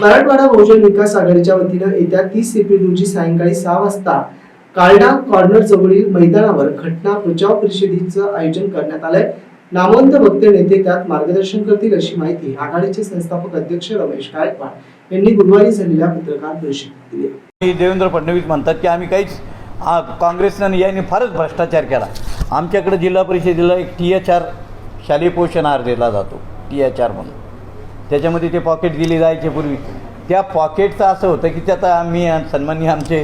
मराठवाडा बहुजन विकास आघाडीच्या वतीनं येत्या तीस एप्रिल रोजी सायंकाळी सहा वाजता कालडा कॉर्नर जवळील मैदानावर घटना बचाव परिषदेचं आयोजन करण्यात आलंय. नामवंत वक्ते नेते त्यात मार्गदर्शन करतील अशी माहिती आघाडीचे संस्थापक अध्यक्ष रमेश गायकवाड यांनी गुरुवारी झालेल्या पत्रकार परिषदेत दिली. देवेंद्र फडणवीस म्हणतात की आम्ही काहीच काँग्रेसनं यांनी फारच भ्रष्टाचार केला. आमच्याकडे जिल्हा परिषदेला एक टी एच आर शालेय पोषण आहार दिला जातो टी एच आर म्हणून. त्याच्यामध्ये ते पॉकेट दिले जायचे पूर्वी. त्या पॉकेटचं असं होतं की त्याचा आम्ही सन्माननीय आमचे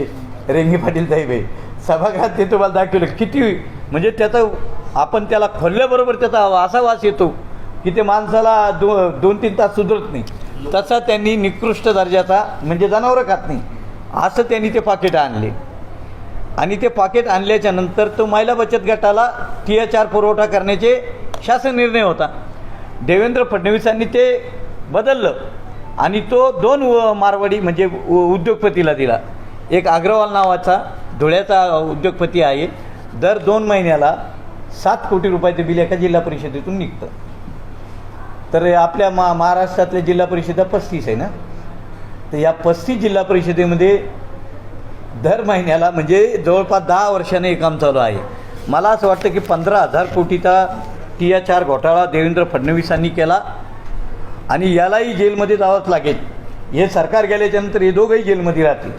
रेंगी पाटील साहेब आहे. सभागृहात ते तुम्हाला दाखवलं. किती म्हणजे त्याचं आपण त्याला खोलल्याबरोबर त्याचा असा वास येतो की ते माणसाला दो दोन तीन तास सुधरत नाही. तसा त्यांनी निकृष्ट दर्जाचा म्हणजे जनावरं खात नाही. असं त्यांनी ते पाकिट आणले. आणि ते पाकिट आणल्याच्या नंतर तो महिला बचत गटाला टी एच आर पुरवठा करण्याचे शासन निर्णय होता. देवेंद्र फडणवीसांनी ते बदललं. आणि तो दोन मारवाडी म्हणजे उ- उद्योगपतीला दिला. एक अग्रवाल नावाचा धुळ्याचा उद्योगपती आहे. दर दोन महिन्याला सात कोटी रुपयाचं बिल एका जिल्हा परिषदेतून निघतं. तर आपल्या मा महाराष्ट्रातल्या जिल्हा परिषदा पस्तीस आहे ना? तर या पस्तीस जिल्हा परिषदेमध्ये दर महिन्याला म्हणजे जवळपास दहा वर्षाने हे काम चालू आहे. मला असं वाटतं की पंधरा हजार कोटीचा टी एच आर घोटाळा देवेंद्र फडणवीसांनी केला. आणि यालाही जेलमध्ये जावंच लागेल. हे सरकार गेल्याच्यानंतर हे दोघंही जेलमध्ये राहतील.